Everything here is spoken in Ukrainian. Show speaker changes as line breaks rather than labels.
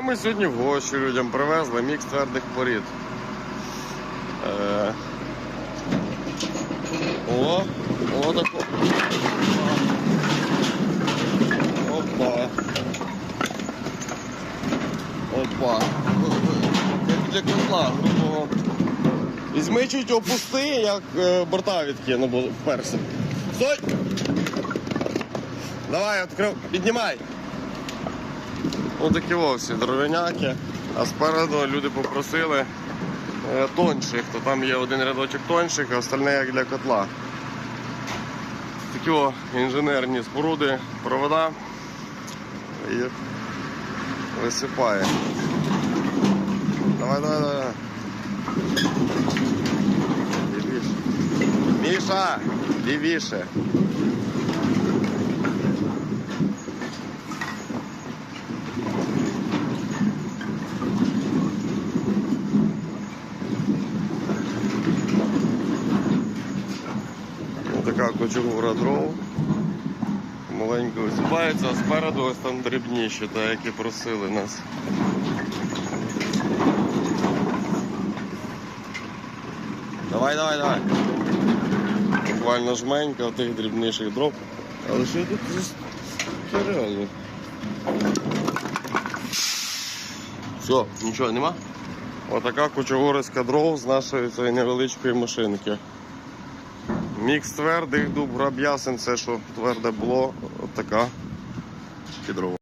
А ми сьогодні в гості людям привезли мікс твердих порід. Е... О, о тако. Опа. Опа. Як для котла, грубо. Візьми чуть опусти, як е, борта відкину, бо вперся. Стой! Давай, відкрив, піднімай. Ось такі вовсі дровиняки. А спереду люди попросили е, тонших, то там є один рядочок тонших, а остальне як для котла. Такі о, інженерні споруди, провода і висипає. Давай, давай, давай. Лівіше. Міша, лівіше. Така кочугура дров. Маленько висипається, а спереду ось там дрібніші, так як і просили нас. Давай, давай, давай. Буквально жменька тих дрібніших дров. Але що тут це? Все, нічого нема? Отака кучугуриська дров з нашої невеличкої машинки. Мікс твердих, дуб, граб, ясен, все, що тверде було, от така дрова.